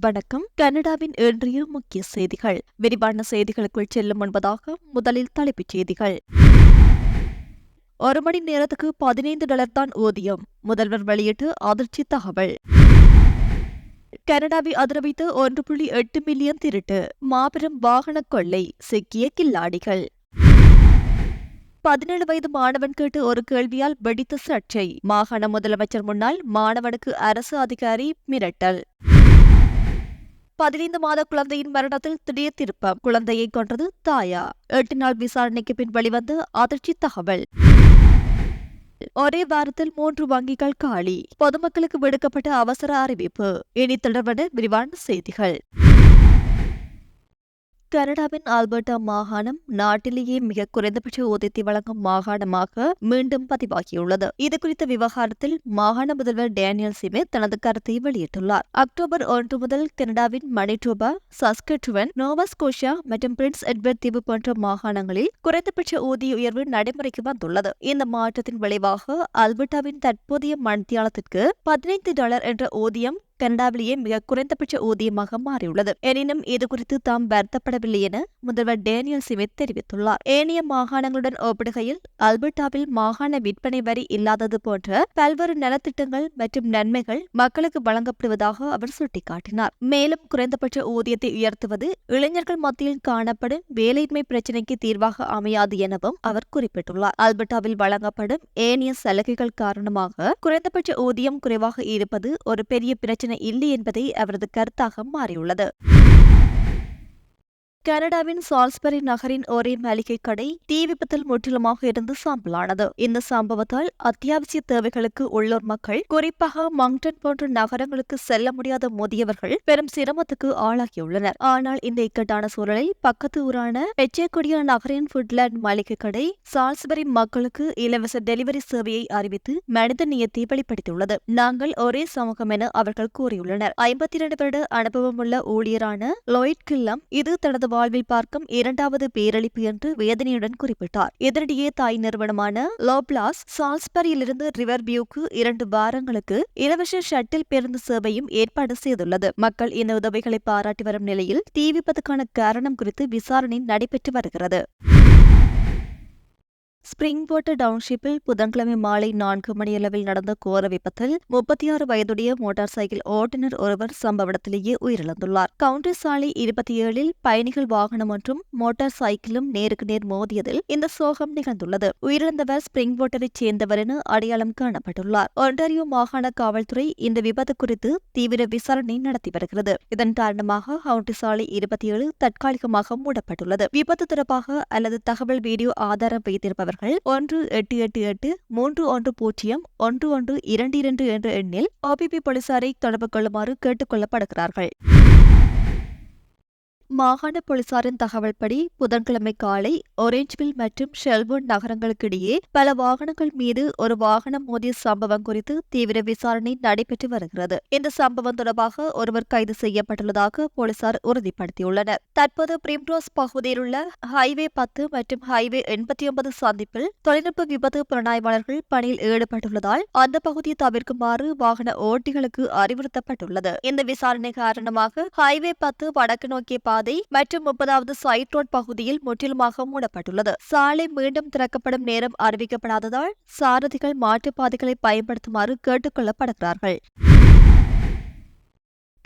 வணக்கம். கனடாவின் இன்றைய முக்கிய செய்திகள். விரிவான செய்திகளுக்குள் செல்லும் முன்பதாக முதலில் தலைப்புச் செய்திகள். ஒரு மணி நேரத்துக்கு பதினைந்து டாலர் தான் ஊதியம். முதல்வர் வெளியிட்டு அதிர்ச்சி தகவல். கனடாவை அதிரவித்து ஒன்று புள்ளி எட்டு மில்லியன் திருட்டு. மாபெரும் வாகன கொள்ளை. சிக்கிய கில்லாடிகள். பதினேழு வயது மாணவன் கேட்டு ஒரு கேள்வியால் வெடித்த சர்ச்சை. மாகாண முதலமைச்சர் முன்னால் மாணவனுக்கு அரசு அதிகாரி மிரட்டல். பதினைந்து மாத குழந்தையின் மரணத்தில் திடீர் திருப்பம். குழந்தையை கொன்றது தாயா. எட்டு நாள் விசாரணைக்கு பின் வெளிவந்த அதிர்ச்சி தகவல். ஒரே வாரத்தில் மூன்று வங்கிகள் காலி. பொதுமக்களுக்கு விடுக்கப்பட்ட அவசர அறிவிப்பு. இனி தொடர்பான விரிவான செய்திகள். கனடாவின் ஆல்பர்டா மாகாணம் நாட்டிலேயே மிக குறைந்தபட்ச ஊதியத்தை வழங்கும் மாகாணமாக மீண்டும் பதிவாகியுள்ளது. இதுகுறித்த விவகாரத்தில் மாகாண முதல்வர் டேனியல் சிமித் தனது கருத்தை வெளியிட்டுள்ளார். அக்டோபர் ஒன்று முதல் கனடாவின் மணிடோபா சஸ்கட்டுவன் நோவாஸ்கோஷியா மற்றும் பிரின்ஸ் எட்வர்ட் தீவு போன்ற மாகாணங்களில் குறைந்தபட்ச ஊதிய உயர்வு நடைமுறைக்கு வந்துள்ளது. இந்த மாற்றத்தின் விளைவாக அல்பர்டாவின் தற்போதைய மணித்தியாலத்திற்கு பதினைந்து டாலர் என்ற ஊதியம் கனடாவிலேயே மிக குறைந்தபட்ச ஊதியமாக மாறியுள்ளது. எனினும் இதுகுறித்து தாம் வருத்தப்படவில்லை என முதல்வர் டேனியல் சிமித் தெரிவித்துள்ளார். ஏனைய மாகாணங்களுடன் ஒப்பிடுகையில் அல்பர்டாவில் மாகாண விற்பனை வரி இல்லாதது போன்ற பல்வேறு நலத்திட்டங்கள் மற்றும் நன்மைகள் மக்களுக்கு வழங்கப்படுவதாக அவர் சுட்டிக்காட்டினார். மேலும் குறைந்தபட்ச ஊதியத்தை உயர்த்துவது இளைஞர்கள் மத்தியில் காணப்படும் வேலையின்மை பிரச்சினைக்கு தீர்வாக அமையாது எனவும் அவர் குறிப்பிட்டுள்ளார். அல்பர்டாவில் வழங்கப்படும் ஏனைய சலுகைகள் காரணமாக குறைந்தபட்ச ஊதியம் குறைவாக இருப்பது ஒரு பெரிய பிரச்சனை பிரச்சனை இல்லை என்பதே அவரது கருத்தாக மாறியுள்ளது. கனடாவின் சால்ஸ்பரி நகரின் ஒரே மளிகை கடை தீ விபத்தில் முற்றிலுமாக இருந்து சாம்பலானது. இந்த சம்பவத்தால் அத்தியாவசிய தேவைகளுக்கு உள்ளூர் மக்கள் குறிப்பாக மங்டன் போன்ற நகரங்களுக்கு செல்ல முடியாத முதியவர்கள் பெரும் சிரமத்துக்கு ஆளாகியுள்ளனர். ஆனால் இந்த இக்கட்டான சூழலில் பக்கத்து ஊரான பெச்சேக்குடியா நகரின் ஃபுட்லேண்ட் மளிகை கடை சால்ஸ்பரி மக்களுக்கு இலவச டெலிவரி சேவையை அறிவித்து மனித நியத்தை வெளிப்படுத்தியுள்ளது. நாங்கள் ஒரே சமூகம் என அவர்கள் கூறியுள்ளனர். ஐம்பத்தி இரண்டு வருட அனுபவமுள்ள ஊழியரான லோயிட் கில்லம் இது தனது வாழ்வில் பார்க்கும் இரண்டாவது பேரழிப்பு என்று வேதனையுடன் குறிப்பிட்டார். இதனிடையே தாய் நிறுவனமான லோப்லாஸ் சால்ஸ்பரியிலிருந்து ரிவர் வியூக்கு இரண்டு வாரங்களுக்கு இலவச ஷட்டில் பேருந்து சேவையும் ஏற்பாடு செய்துள்ளது. மக்கள் இந்த உதவிகளை பாராட்டி வரும் நிலையில் தீ விபத்துக்கான காரணம் குறித்து விசாரணை நடைபெற்று வருகிறது. ஸ்பிரிங் வாட்டர் டவுன்ஷிப்பில் புதன்கிழமை மாலை நான்கு மணியளவில் நடந்த கோர விபத்தில் முப்பத்தி ஆறு வயதுடைய மோட்டார் சைக்கிள் ஓட்டுநர் ஒருவர் சம்பவ இடத்திலேயே உயிரிழந்துள்ளார். கவுண்டர் சாலை இருபத்தி ஏழில் பயணிகள் வாகனம் ஒன்றும் மோட்டார் சைக்கிளும் நேருக்கு நேர் மோதியதில் இந்த சோகம் நிகழ்ந்துள்ளது. உயிரிழந்தவர் ஸ்பிரிங் வாட்டரைச் சேர்ந்தவர் என அடையாளம் காணப்பட்டுள்ளார். ஒன்டாரியோ மாகாண காவல்துறை இந்த விபத்து குறித்து தீவிர விசாரணை நடத்தி வருகிறது. இதன் காரணமாக கவுண்டர் சாலை இருபத்தி ஏழு தற்காலிகமாக மூடப்பட்டுள்ளது. விபத்து தொடர்பாக அல்லது தகவல் வீடியோ ஆதாரம் வைத்திருப்பவர் நண்பர்கள் ஒன்று எட்டு எட்டு எட்டு மூன்று ஒன்று பூஜ்ஜியம் ஒன்று ஒன்று இரண்டு இரண்டு என்ற எண்ணில் ஓபிபி போலீசாரை தொடர்பு கொள்ளுமாறு கேட்டுக் கொள்ளப்படுகிறார்கள். மாகாண போலீசாரின் தகவல்படி புதன்கிழமை காலை ஒரேஞ்ச்வில் மற்றும் ஷெல்போர்ன் நகரங்களுக்கிடையே பல வாகனங்கள் மீது ஒரு வாகனம் மோதிய சம்பவம் குறித்து தீவிர விசாரணை நடைபெற்று வருகிறது. இந்த சம்பவம் தொடர்பாக ஒருவர் கைது செய்யப்பட்டுள்ளதாக போலீசார் உறுதிப்படுத்தியுள்ளனர். தற்போது பிரிம்ரோஸ் பகுதியில் உள்ள ஹைவே பத்து மற்றும் ஹைவே எண்பத்தி ஒன்பது சந்திப்பில் தொழில்நுட்ப விபத்து புலனாய்வாளர்கள் பணியில் ஈடுபட்டுள்ளதால் அந்த பகுதியை தவிர்க்குமாறு வாகன ஓட்டிகளுக்கு அறிவுறுத்தப்பட்டுள்ளது. இந்த விசாரணை காரணமாக ஹைவே பத்து வடக்கு நோக்கிய பாதை மற்றும் முப்பதாவது சைட் ரோட் பகுதியில் முற்றிலுமாக மூடப்பட்டுள்ளது. சாலை மீண்டும் திறக்கப்படும் நேரம் அறிவிக்கப்படாததால் சாரதிகள் மாற்றுப்பாதைகளை பயன்படுத்துமாறு கேட்டுக்கொள்ளப்படுகிறார்கள்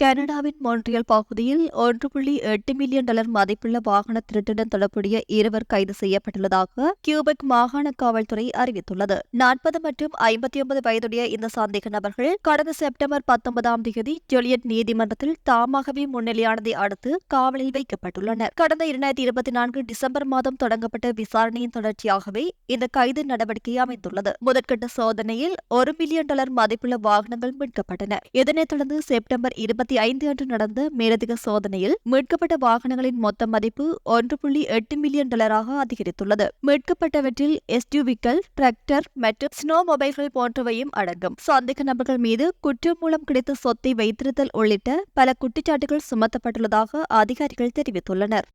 கனடாவின் மொன்றியல் பகுதியில் ஒன்று புள்ளி எட்டு மில்லியன் டாலர் மதிப்புள்ள வாகன திருட்டுடன் தொடர்புடைய இருவர் கைது செய்யப்பட்டுள்ளதாக கியூபெக் மாகாண காவல்துறை அறிவித்துள்ளது. நாற்பது மற்றும் ஐம்பத்தி ஒன்பது வயதுடைய இந்த சந்தேக நபர்கள் கடந்த செப்டம்பர் பத்தொன்பதாம் தேதி ஜொலியட் நீதிமன்றத்தில் தாமாகவே முன்னிலையானதை அடுத்து காவலில் வைக்கப்பட்டுள்ளனர். கடந்த இரண்டாயிரத்தி இருபத்தி நான்கு டிசம்பர் மாதம் தொடங்கப்பட்ட விசாரணையின் தொடர்ச்சியாகவே இந்த கைது நடவடிக்கை அமைந்துள்ளது. முதற்கட்ட சோதனையில் ஒரு மில்லியன் டாலர் மதிப்புள்ள வாகனங்கள் மீட்கப்பட்டன. இதனைத் தொடர்ந்து செப்டம்பர் இருபத்தி இருபத்தி ஐந்து அன்று நடந்த மேலதிக சோதனையில் மீட்கப்பட்ட வாகனங்களின் மொத்த மதிப்பு ஒன்று புள்ளி எட்டு மில்லியன் டாலராக அதிகரித்துள்ளது. மீட்கப்பட்டவற்றில் எஸ்யூவிக்கள் டிராக்டர் மற்றும் ஸ்னோ மொபைல்கள் போன்றவையும் அடங்கும். சந்தேக நபர்கள் மீது குற்றம் மூலம் கிடைத்த சொத்தை வைத்திருத்தல் உள்ளிட்ட பல குற்றச்சாட்டுகள் சுமத்தப்பட்டுள்ளதாக அதிகாரிகள் தெரிவித்துள்ளனர்.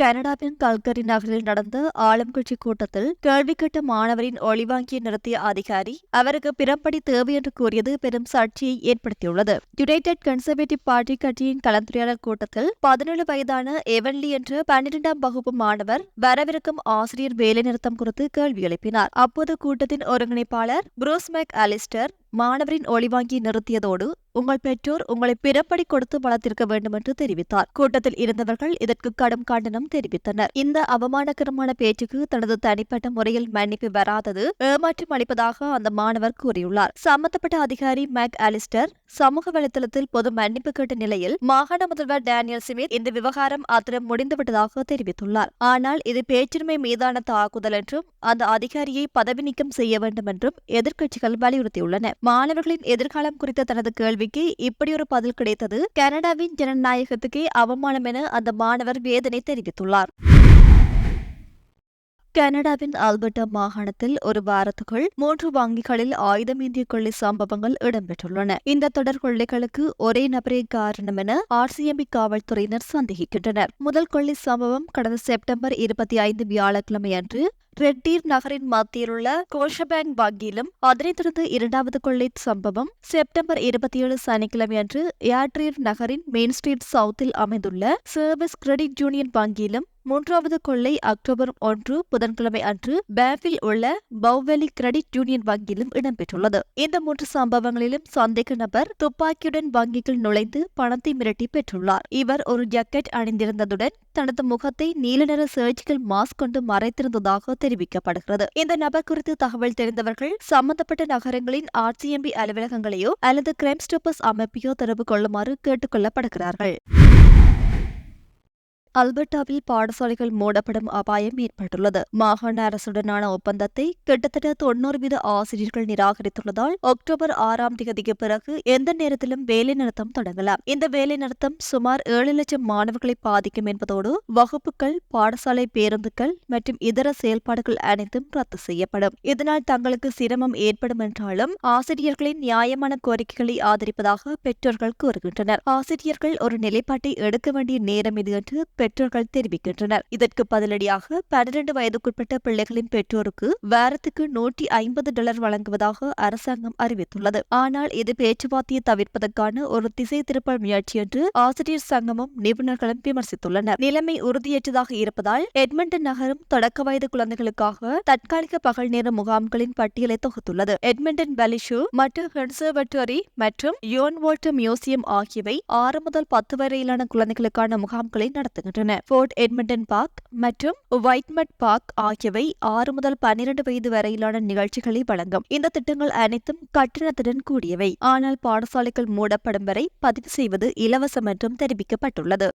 கனடாவின் கல்கரி நகரில் நடந்த ஆளும் கட்சி கூட்டத்தில் கேள்வி கேட்ட மாணவரின் ஒளிவாங்கியை நிறுத்திய அதிகாரி அவருக்கு பிறப்படி தேவை என்று கூறியது பெரும் சர்ச்சையை ஏற்படுத்தியுள்ளது. யுனைடெட் கன்சர்வேட்டிவ் பார்ட்டி கட்சியின் கலந்துரையாடல் கூட்டத்தில் பதினேழு வயதான எவன்லி என்ற பன்னிரெண்டாம் வகுப்பு மாணவர் வரவிருக்கும் ஆசிரியர் வேலைநிறுத்தம் குறித்து கேள்வி எழுப்பினார். அப்போது கூட்டத்தின் ஒருங்கிணைப்பாளர் புரூஸ் மேக் அலிஸ்டர் மாணவரின் ஒளிவாங்கி நிறுத்தியதோடு உங்கள் பெற்றோர் உங்களை பிறப்படி கொடுத்து வளர்த்திருக்க வேண்டும் என்று தெரிவித்தார். கூட்டத்தில் இருந்தவர்கள் இதற்கு கடும் கண்டனம் தெரிவித்தனர். இந்த அவமானகரமான பேச்சுக்கு தனது தனிப்பட்ட முறையில் மன்னிப்பு வராதது ஏமாற்றம் அளிப்பதாக அந்த மாணவர் கூறியுள்ளார். சம்பந்தப்பட்ட அதிகாரி மேக் அலிஸ்டர் சமூக வலைதளத்தில் பொது மன்னிப்பு கேட்ட நிலையில் மாகாண முதல்வர் டேனியல் சிமித் இந்த விவகாரம் அத்துடன் முடிந்துவிட்டதாக தெரிவித்துள்ளார். ஆனால் இது பேச்சுரிமை மீதான தாக்குதல் என்றும் அந்த அதிகாரியை பதவி நீக்கம் செய்ய வேண்டும் என்றும் எதிர்க்கட்சிகள் வலியுறுத்தியுள்ளன. மாணவர்களின் எதிர்காலம் குறித்த தனது கேள்விக்கு இப்படி ஒரு பதில் கிடைத்தது. கனடாவின் ஜனநாயகத்துக்கே அவமானம் என அந்த மாணவர் வேதனை தெரிவித்துள்ளார். கனடாவின் ஆல்பர்டா மாகாணத்தில் ஒரு வாரத்துக்குள் மூன்று வங்கிகளில் ஆயுதம் ஏந்திய கொள்ளை சம்பவங்கள் இடம்பெற்றுள்ளன. இந்த தொடர் கொள்ளைகளுக்கு ஒரே நபரே காரணம் என ஆர்சிஎம்பி காவல்துறையினர் சந்தேகிக்கின்றனர். முதல் கொள்ளை சம்பவம் கடந்த செப்டம்பர் இருபத்தி ஐந்து வியாழக்கிழமை அன்று ரெட்டீர் நகரின் மத்தியிலுள்ள கோஷபேங் வங்கியிலும் அதனைத் தொடர்ந்து இரண்டாவது கொள்ளை சம்பவம் செப்டம்பர் இருபத்தி ஏழு சனிக்கிழமை அன்று ஏட்ரீர் நகரின் மெயின் ஸ்ட்ரீட் சவுத்தில் அமைந்துள்ள சர்வீஸ் கிரெடிட் யூனியன் வங்கியிலும் மூன்றாவது கொள்ளை அக்டோபர் ஒன்று புதன்கிழமை அன்று பேஃபில் உள்ள பௌவெலி கிரெடிட் யூனியன் வங்கியிலும் இடம்பெற்றுள்ளது. இந்த மூன்று சம்பவங்களிலும் சந்தேக நபர் துப்பாக்கியுடன் வங்கிக்குள் நுழைந்து பணத்தை மிரட்டி பெற்றுள்ளார். இவர் ஒரு ஜக்கெட் அணிந்திருந்ததுடன் தனது முகத்தை நீல நிற சர்ஜிக்கல் மாஸ்க் கொண்டு மறைத்திருந்ததாக தெரிவிக்கப்படுகிறது. இந்த நபர் குறித்து தகவல் தெரிந்தவர்கள் சம்பந்தப்பட்ட நகரங்களின் ஆர்சிஎம்பி அலுவலகங்களையோ அல்லது கிரைம் ஸ்டாப்பர்ஸ் அமைப்பையோ தொடர்பு கொள்ளுமாறு கேட்டுக் கொள்ளப்படுகிறார்கள் அல்பர்டாவில் பாடசாலைகள் மூடப்படும் அபாயம் ஏற்பட்டுள்ளது. மாகாண அரசுடனான ஒப்பந்தத்தை கிட்டத்தட்ட தொன்னூறு வீத ஆசிரியர்கள் நிராகரித்துள்ளதால் அக்டோபர் ஆறாம் தேதிக்கு பிறகு எந்த நேரத்திலும் வேலைநிறுத்தம் தொடங்கலாம். இந்த வேலைநிறுத்தம் சுமார் ஏழு லட்சம் மாணவர்களை பாதிக்கும் என்பதோடு வகுப்புகள் பாடசாலை பேருந்துகள் மற்றும் இதர செயல்பாடுகள் அனைத்தும் ரத்து செய்யப்படும். இதனால் தங்களுக்கு சிரமம் ஏற்படும் என்றாலும் ஆசிரியர்களின் நியாயமான கோரிக்கைகளை ஆதரிப்பதாக பெற்றோர்கள் கூறுகின்றனர். ஆசிரியர்கள் ஒரு நிலைப்பாட்டை எடுக்க வேண்டிய நேரம் இது என்று பெற்றோர்கள் தெரிவிக்கின்றனர். இதற்கு பதிலடியாக பன்னிரண்டு வயதுக்குட்பட்ட பிள்ளைகளின் பெற்றோருக்கு வாரத்துக்கு நூற்றி ஐம்பது டாலர் வழங்குவதாக அரசாங்கம் அறிவித்துள்ளது. ஆனால் இது பேச்சுவார்த்தையை தவிர்ப்பதற்கான ஒரு திசை திருப்பல் முயற்சி என்று ஆசிரியர் சங்கமும் நிபுணர்களும் விமர்சித்துள்ளனர். நிலைமை உறுதியற்றதாக இருப்பதால் எட்மண்டன் நகரம் தொடக்க வயது குழந்தைகளுக்காக தற்காலிக பகல் நேர முகாம்களின் பட்டியலை தொகுத்துள்ளது. எட்மண்டன் பலிஷு மற்றும் கன்சர்வட்டரி மற்றும் யோன்வோல்ட் மியூசியம் ஆகியவை ஆறு முதல் பத்து வரையிலான குழந்தைகளுக்கான முகாம்களை நடத்துகின்றன. ஃபோர்ட் எட்மண்டன் பார்க் மற்றும் ஒயிட்மட் பார்க் ஆகியவை ஆறு முதல் பன்னிரண்டு வயது வரையிலான நிகழ்ச்சிகளை வழங்கும். இந்த திட்டங்கள் அனைத்தும் கட்டணத்துடன் கூடியவை. ஆனால் பாடசாலைகள் மூடப்படும் வரை பதிவு செய்வது இலவசம் என்றும் தெரிவிக்கப்பட்டுள்ளது.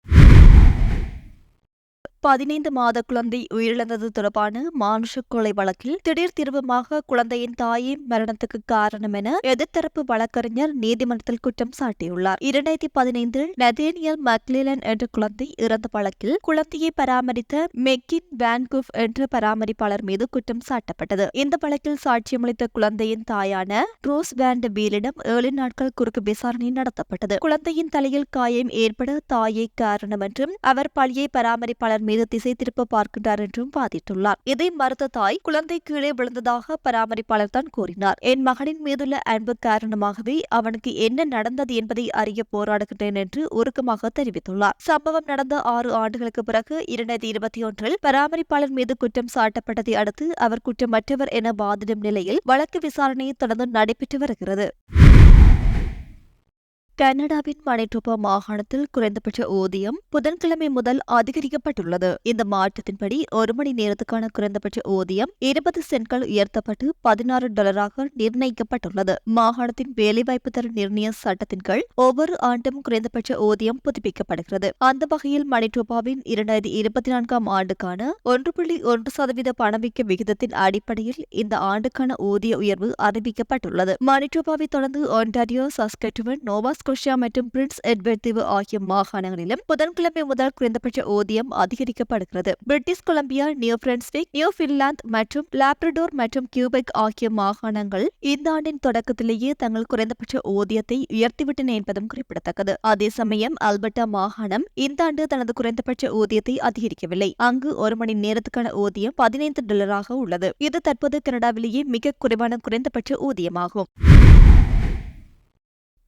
பதினைந்து மாத குழந்தை உயிரிழந்தது தொடர்பான மானுஷ கொலை வழக்கில் திடீர் தீர்வமாக குழந்தையின் தாயே மரணத்துக்கு காரணம் என எதிர்த்தரப்பு வழக்கறிஞர் நீதிமன்றத்தில் குற்றம் சாட்டியுள்ளார். இரண்டாயிரத்தி பதினைந்தில் நதேனியல் மக்லிலன் என்ற குழந்தை இறந்த வழக்கில் குழந்தையை பராமரித்த மெக்கின் வேன்குஃப் என்ற பராமரிப்பாளர் மீது குற்றம் சாட்டப்பட்டது. இந்த வழக்கில் சாட்சியமளித்த குழந்தையின் தாயான ரோஸ் வேண்ட பீலிடம் ஏழு நாட்கள் குறுக்கு விசாரணை நடத்தப்பட்டது. குழந்தையின் தலையில் காயம் ஏற்பட தாயே காரணம் என்றும் அவர் பழியை பராமரிப்பாளர் மீது திசை திருப்ப பார்க்கின்றார் என்றும் வாதிட்டுள்ளார். இதை மறுத்த தாய் குழந்தை கீழே விழுந்ததாக பராமரிப்பாளர் தான் கூறினார். என் மகனின் மீதுள்ள அன்பு காரணமாகவே அவனுக்கு என்ன நடந்தது என்பதை அறிய போராடுகின்றேன் என்று உருக்கமாக தெரிவித்துள்ளார். சம்பவம் நடந்த ஆறு ஆண்டுகளுக்கு பிறகு இரண்டாயிரத்தி இருபத்தி ஒன்றில் பராமரிப்பாளர் மீது குற்றம் சாட்டப்பட்டதை அடுத்து அவர் குற்றமற்றவர் என வாதிடும் நிலையில் வழக்கு விசாரணையை தொடர்ந்து நடைபெற்று வருகிறது. கனடாவின் மணிட்டோபா மாகாணத்தில் குறைந்தபட்ச ஊதியம் புதன்கிழமை முதல் அதிகரிக்கப்பட்டுள்ளது. இந்த மாற்றத்தின்படி ஒரு மணி நேரத்துக்கான குறைந்தபட்ச ஊதியம் இருபது சென்ட்கள் உயர்த்தப்பட்டு பதினாறு டாலராக நிர்ணயிக்கப்பட்டுள்ளது. மாகாணத்தின் வேலைவாய்ப்பு தர நிர்ணய சட்டத்தின் கீழ் ஒவ்வொரு ஆண்டும் குறைந்தபட்ச ஊதியம் புதுப்பிக்கப்படுகிறது. அந்த வகையில் மணிட்டோபாவின் இரண்டாயிரத்தி இருபத்தி நான்காம் ஆண்டுக்கான ஒன்று புள்ளி ஒன்று சதவீத பணவீக்க விகிதத்தின் அடிப்படையில் இந்த ஆண்டுக்கான ஊதிய உயர்வு அறிவிக்கப்பட்டுள்ளது. மணிட்டோபாவை தொடர்ந்து ஒன்டாரியோ சஸ்கட்டுவன் நோவா ஸ்கொஷியா மற்றும் பிரின்ஸ் எட்வர்ட் தீவு ஆகிய மாகாணங்களிலும் புதன்கிழமை முதல் குறைந்தபட்ச ஊதியம் அதிகரிக்கப்படுகிறது. British Columbia New Brunswick Newfoundland மற்றும் லாப்ரடோர் மற்றும் கியூபெக் ஆகிய மாகாணங்கள் இந்த ஆண்டின் தொடக்கத்திலேயே தங்கள் குறைந்தபட்ச ஊதியத்தை உயர்த்திவிட்டன என்பதும் குறிப்பிடத்தக்கது. அதே சமயம் அல்பர்டா மாகாணம் இந்த ஆண்டு தனது குறைந்தபட்ச ஊதியத்தை அதிகரிக்கவில்லை. அங்கு ஒரு மணி நேரத்துக்கான ஊதியம் பதினைந்து டாலராக உள்ளது. இது தற்போது கனடாவிலேயே மிக குறைவான குறைந்தபட்ச ஊதியமாகும்.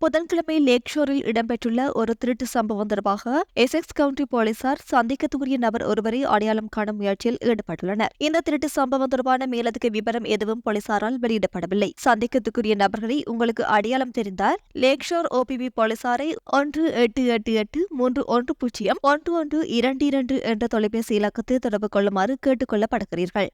புதன்கிழமை லேக் ஷோரில் இடம்பெற்றுள்ள ஒரு திருட்டு சம்பவம் தொடர்பாக எசெக்ஸ் கவுண்டி போலீசார் சந்தேகத்துக்குரிய நபர் ஒருவரை அடையாளம் காணும் முயற்சியில் ஈடுபட்டுள்ளனர். இந்த திருட்டு சம்பவம் தொடர்பான மேலதிக விவரம் எதுவும் போலீசாரால் வெளியிடப்படவில்லை. சந்தேகத்துக்குரிய நபர்களை உங்களுக்கு அடையாளம் தெரிந்தால் லேக் ஷோர் ஓபிபி போலீசாரை ஒன்று எட்டு எட்டு எட்டு மூன்று ஒன்று பூஜ்ஜியம் ஒன்று ஒன்று இரண்டு இரண்டு என்ற தொலைபேசி இலக்கத்தில் தொடர்பு கொள்ளுமாறு கேட்டுக் கொள்ளப்படுகிறீர்கள்.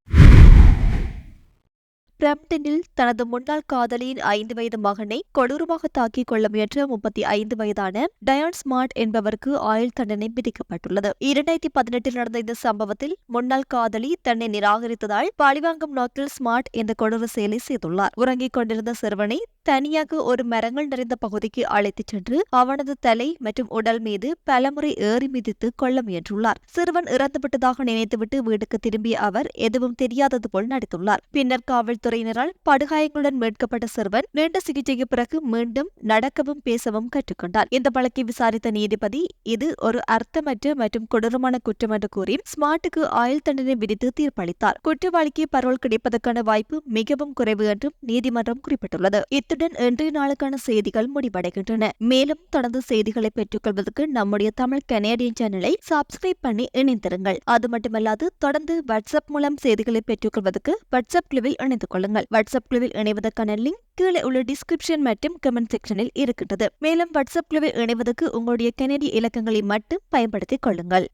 பிரம்டனில் தனது முன்னாள் காதலியின் ஐந்து வயது மகனை கொடூரமாக தாக்கிக் கொள்ள முயன்ற முப்பத்தி ஐந்து வயதான டயான் ஸ்மார்ட் என்பவருக்கு ஆயுள் தண்டனை விதிக்கப்பட்டுள்ளது. இரண்டாயிரத்தி பதினெட்டில் நடந்த இந்த சம்பவத்தில் முன்னாள் காதலி தன்னை நிராகரித்ததால் பழிவாங்கும் நோக்கில் ஸ்மார்ட் இந்த கொடூர செயலை செய்துள்ளார். உறங்கிக் கொண்டிருந்த சிறுவனை தனியாக ஒரு மரங்கள் நிறைந்த பகுதிக்கு அழைத்துச் சென்று அவனது தலை மற்றும் உடல் மீது பலமுறை ஏறி மிதித்து கொள்ள முயன்றுள்ளார். சிறுவன் இறந்துவிட்டதாக நினைத்துவிட்டு வீட்டுக்கு திரும்பிய அவர் எதுவும் தெரியாதது போல் நடித்துள்ளார். பின்னர் காவல்துறையினரால் படுகாயங்களுடன் மீட்கப்பட்ட சிறுவன் நீண்ட சிகிச்சைக்கு பிறகு மீண்டும் நடக்கவும் பேசவும் கற்றுக்கொண்டார். இந்த வழக்கை விசாரித்த நீதிபதி இது ஒரு அர்த்தமற்ற மற்றும் கொடூரமான குற்றம் என்று கூறி ஸ்மார்ட்டுக்கு ஆயுள் தண்டனை விதித்து தீர்ப்பளித்தார். குற்றவாளிக்கு பரோல் கிடைப்பதற்கான வாய்ப்பு மிகவும் குறைவு என்றும் நீதிமன்றம் குறிப்பிட்டுள்ளது. இத்துடன் இன்றைய நாளுக்கான செய்திகள் முடிவடைகின்றன. மேலும் தொடர்ந்து செய்திகளை பெற்றுக்கொள்வதற்கு நம்முடைய தமிழ் கனேடியன் சேனலை சப்ஸ்கிரைப் பண்ணி இணைந்திருங்கள். அது மட்டுமல்லாது தொடர்ந்து வாட்ஸ்அப் மூலம் செய்திகளை பெற்றுக்கொள்வதற்கு வாட்ஸ்அப் குழுவில் இணைந்து கொள்ளுங்கள். வாட்ஸ்அப் குழுவில் இணைவதற்கான லிங்க் கீழே உள்ள டிஸ்கிரிப்ஷன் மற்றும் கமெண்ட் செக்ஷனில் இருக்கின்றது. மேலும் வாட்ஸ்அப் குழுவில் இணைவதற்கு உங்களுடைய கனேடிய இலக்கங்களை மட்டும் பயன்படுத்திக் கொள்ளுங்கள்.